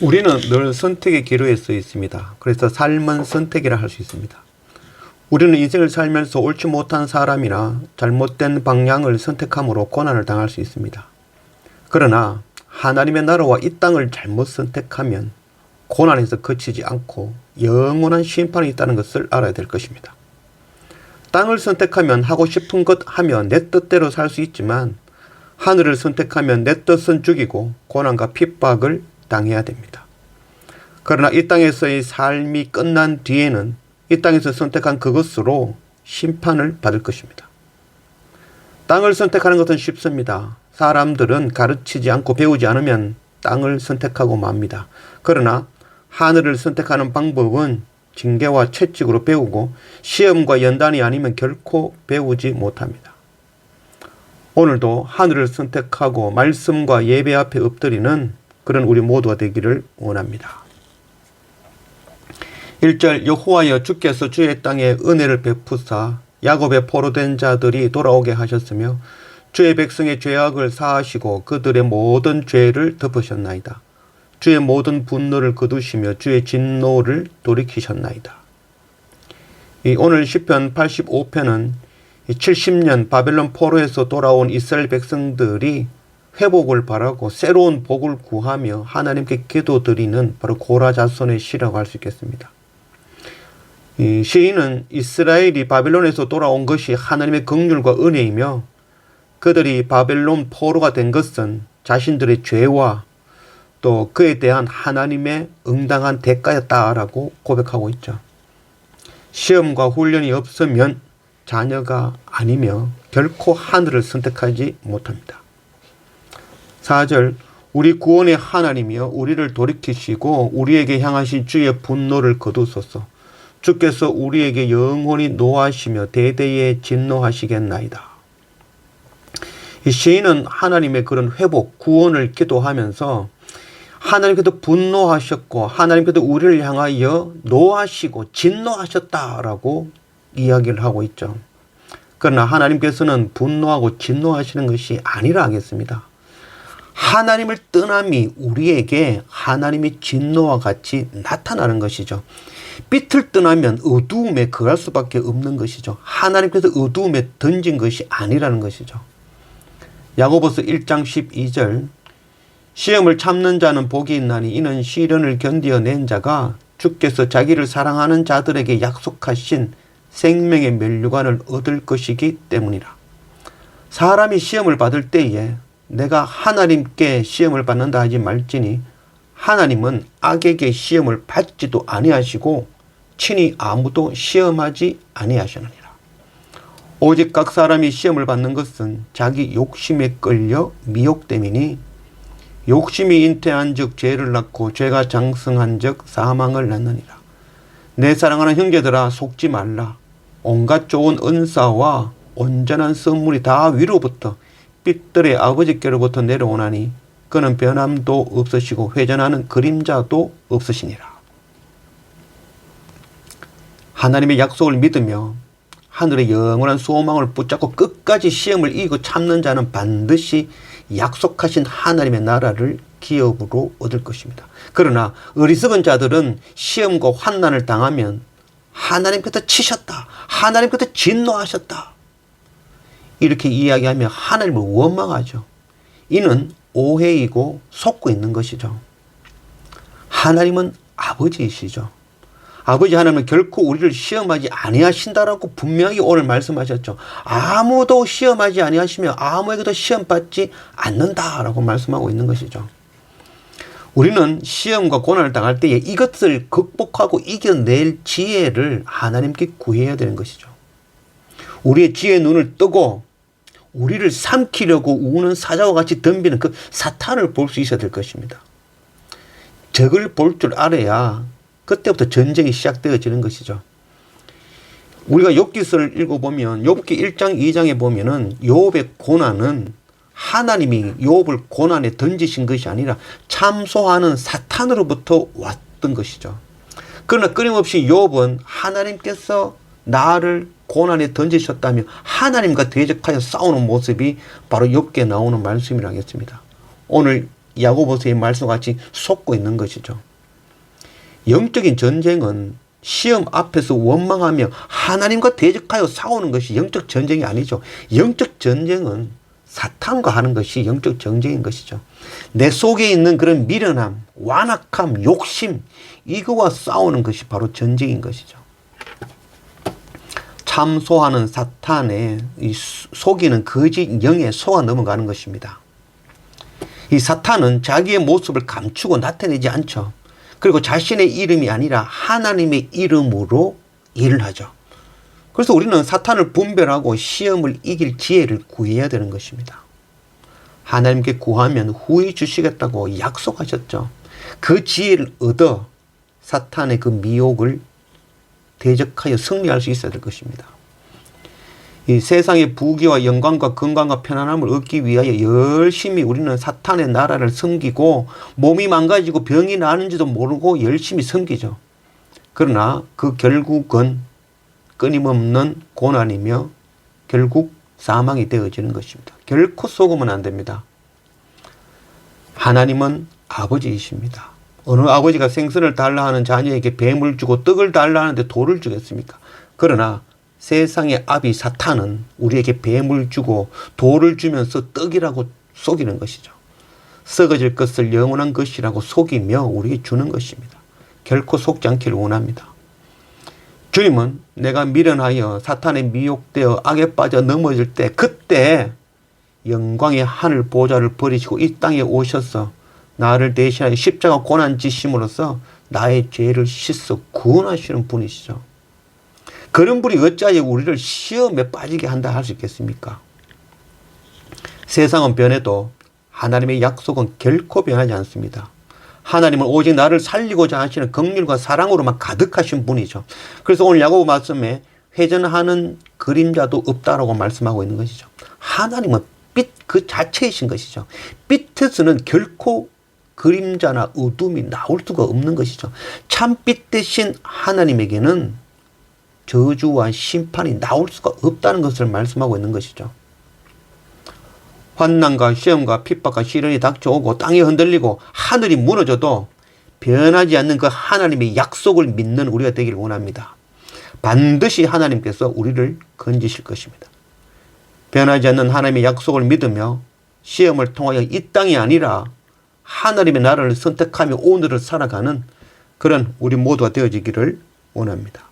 우리는 늘 선택의 기로에 서 있습니다. 그래서 삶은 선택이라 할 수 있습니다. 우리는 인생을 살면서 옳지 못한 사람이나 잘못된 방향을 선택함으로 고난을 당할 수 있습니다. 그러나 하나님의 나라와 이 땅을 잘못 선택하면 고난에서 그치지 않고 영원한 심판이 있다는 것을 알아야 될 것입니다. 땅을 선택하면 하고 싶은 것 하면 내 뜻대로 살 수 있지만 하늘을 선택하면 내 뜻은 죽이고 고난과 핍박을 당해야 됩니다. 그러나 이 땅에서의 삶이 끝난 뒤에는 이 땅에서 선택한 그것으로 심판을 받을 것입니다. 땅을 선택하는 것은 쉽습니다. 사람들은 가르치지 않고 배우지 않으면 땅을 선택하고 맙니다. 그러나 하늘을 선택하는 방법은 징계와 채찍으로 배우고 시험과 연단이 아니면 결코 배우지 못합니다. 오늘도 하늘을 선택하고 말씀과 예배 앞에 엎드리는 그런 우리 모두가 되기를 원합니다. 1절 여호와여 주께서 주의 땅에 은혜를 베푸사 야곱의 포로된 자들이 돌아오게 하셨으며 주의 백성의 죄악을 사하시고 그들의 모든 죄를 덮으셨나이다. 주의 모든 분노를 거두시며 주의 진노를 돌이키셨나이다. 이 오늘 시편 85편은 70년 바벨론 포로에서 돌아온 이스라엘 백성들이 회복을 바라고 새로운 복을 구하며 하나님께 기도드리는 바로 고라 자손의 시라고 할 수 있겠습니다. 이 시인은 이스라엘이 바벨론에서 돌아온 것이 하나님의 긍휼과 은혜이며 그들이 바벨론 포로가 된 것은 자신들의 죄와 또 그에 대한 하나님의 응당한 대가였다라고 고백하고 있죠. 시험과 훈련이 없으면 자녀가 아니며 결코 하늘을 선택하지 못합니다. 4절 우리 구원의 하나님이여 우리를 돌이키시고 우리에게 향하신 주의 분노를 거두소서 주께서 우리에게 영원히 노하시며 대대에 진노하시겠나이다. 이 시인은 하나님의 그런 회복, 구원을 기도하면서 하나님께도 분노하셨고 하나님께도 우리를 향하여 노하시고 진노하셨다라고 이야기를 하고 있죠. 그러나 하나님께서는 분노하고 진노하시는 것이 아니라 하겠습니다. 하나님을 떠남이 우리에게 하나님의 진노와 같이 나타나는 것이죠. 빛을 떠나면 어두움에 거할 수밖에 없는 것이죠. 하나님께서 어두움에 던진 것이 아니라는 것이죠. 야고보서 1장 12절 시험을 참는 자는 복이 있나니 이는 시련을 견디어낸 자가 주께서 자기를 사랑하는 자들에게 약속하신 생명의 멸류관을 얻을 것이기 때문이라. 사람이 시험을 받을 때에 내가 하나님께 시험을 받는다 하지 말지니 하나님은 악에게 시험을 받지도 아니하시고 친히 아무도 시험하지 아니하시느니라. 오직 각 사람이 시험을 받는 것은 자기 욕심에 끌려 미혹됨이니 욕심이 잉태한 즉 죄를 낳고 죄가 장성한 즉 사망을 낳느니라. 내 사랑하는 형제들아 속지 말라. 온갖 좋은 은사와 온전한 선물이 다 위로부터 빛들의 아버지께로부터 내려오나니 그는 변함도 없으시고 회전하는 그림자도 없으시니라. 하나님의 약속을 믿으며 하늘의 영원한 소망을 붙잡고 끝까지 시험을 이기고 참는 자는 반드시 약속하신 하나님의 나라를 기업으로 얻을 것입니다. 그러나 어리석은 자들은 시험과 환난을 당하면 하나님께서 치셨다. 하나님께서 진노하셨다. 이렇게 이야기하며 하나님을 원망하죠. 이는 오해이고 속고 있는 것이죠. 하나님은 아버지이시죠. 아버지 하나님은 결코 우리를 시험하지 아니하신다라고 분명히 오늘 말씀하셨죠. 아무도 시험하지 아니하시며 아무에게도 시험 받지 않는다라고 말씀하고 있는 것이죠. 우리는 시험과 고난을 당할 때에 이것을 극복하고 이겨낼 지혜를 하나님께 구해야 되는 것이죠. 우리의 지혜 눈을 뜨고 우리를 삼키려고 우는 사자와 같이 덤비는 그 사탄을 볼 수 있어야 될 것입니다. 적을 볼 줄 알아야 그때부터 전쟁이 시작되어지는 것이죠. 우리가 욥기서를 읽어보면 욥기 1장 2장에 보면은 욥의 고난은 하나님이 욥을 고난에 던지신 것이 아니라 참소하는 사탄으로부터 왔던 것이죠. 그러나 끊임없이 욥은 하나님께서 나를 고난에 던지셨다며 하나님과 대적하여 싸우는 모습이 바로 욥기에 나오는 말씀이라겠습니다. 오늘 야고보서의 말씀과 같이 속고 있는 것이죠. 영적인 전쟁은 시험 앞에서 원망하며 하나님과 대적하여 싸우는 것이 영적 전쟁이 아니죠. 영적 전쟁은 사탄과 하는 것이 영적 전쟁인 것이죠. 내 속에 있는 그런 미련함, 완악함, 욕심, 이거와 싸우는 것이 바로 전쟁인 것이죠. 참소하는 사탄의 이 속이는 거짓 영에 속아 넘어가는 것입니다. 이 사탄은 자기의 모습을 감추고 나타내지 않죠. 그리고 자신의 이름이 아니라 하나님의 이름으로 일을 하죠. 그래서 우리는 사탄을 분별하고 시험을 이길 지혜를 구해야 되는 것입니다. 하나님께 구하면 후히 주시겠다고 약속하셨죠. 그 지혜를 얻어 사탄의 그 미혹을 대적하여 승리할 수 있어야 될 것입니다. 이 세상의 부귀와 영광과 건강과 편안함을 얻기 위하여 열심히 우리는 사탄의 나라를 섬기고 몸이 망가지고 병이 나는지도 모르고 열심히 섬기죠. 그러나 그 결국은 끊임없는 고난이며 결국 사망이 되어지는 것입니다. 결코 속으면 안 됩니다. 하나님은 아버지이십니다. 어느 아버지가 생선을 달라 하는 자녀에게 뱀을 주고 떡을 달라 하는데 돌을 주겠습니까? 그러나 세상의 아비 사탄은 우리에게 뱀을 주고 돌을 주면서 떡이라고 속이는 것이죠. 썩어질 것을 영원한 것이라고 속이며 우리에게 주는 것입니다. 결코 속지 않기를 원합니다. 주님은 내가 미련하여 사탄에 미혹되어 악에 빠져 넘어질 때 그때 영광의 하늘 보좌를 버리시고 이 땅에 오셔서 나를 대신하여 십자가 고난 지심으로써 나의 죄를 씻어 구원하시는 분이시죠. 그런 분이 어찌하여 우리를 시험에 빠지게 한다 할 수 있겠습니까? 세상은 변해도 하나님의 약속은 결코 변하지 않습니다. 하나님은 오직 나를 살리고자 하시는 긍휼과 사랑으로만 가득하신 분이죠. 그래서 오늘 야고보 말씀에 회전하는 그림자도 없다라고 말씀하고 있는 것이죠. 하나님은 빛 그 자체이신 것이죠. 빛에서는 결코 그림자나 어둠이 나올 수가 없는 것이죠. 참빛 대신 하나님에게는 저주와 심판이 나올 수가 없다는 것을 말씀하고 있는 것이죠. 환난과 시험과 핍박과 시련이 닥쳐오고 땅이 흔들리고 하늘이 무너져도 변하지 않는 그 하나님의 약속을 믿는 우리가 되기를 원합니다. 반드시 하나님께서 우리를 건지실 것입니다. 변하지 않는 하나님의 약속을 믿으며 시험을 통하여 이 땅이 아니라 하나님의 나라를 선택하며 오늘을 살아가는 그런 우리 모두가 되어지기를 원합니다.